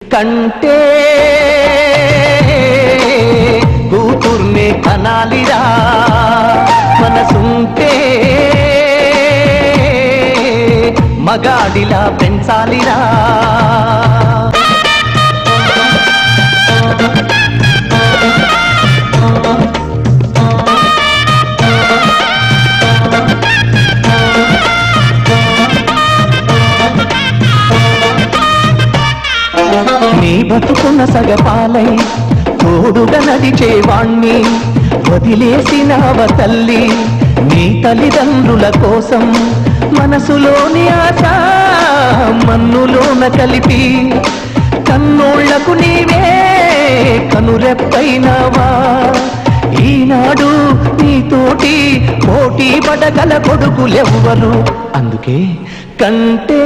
కంటే కూతుర్నే కనాలిరా మనసుంటే మగాడిలా పెంచాలిరా. నీ బతుకున్న సగపాలై తోడుగా నడిచేవాణ్ణి వదిలేసినావ తల్లి నీ తల్లిదండ్రుల కోసం మనసులోని ఆశ మన్నులోన కలిపి కన్నోళ్ళకు నీవే కనురెప్పైనావా? ఈనాడు నీతోటి పోటీ పడగల కొడుకులెవ్వరు? అందుకే కంటే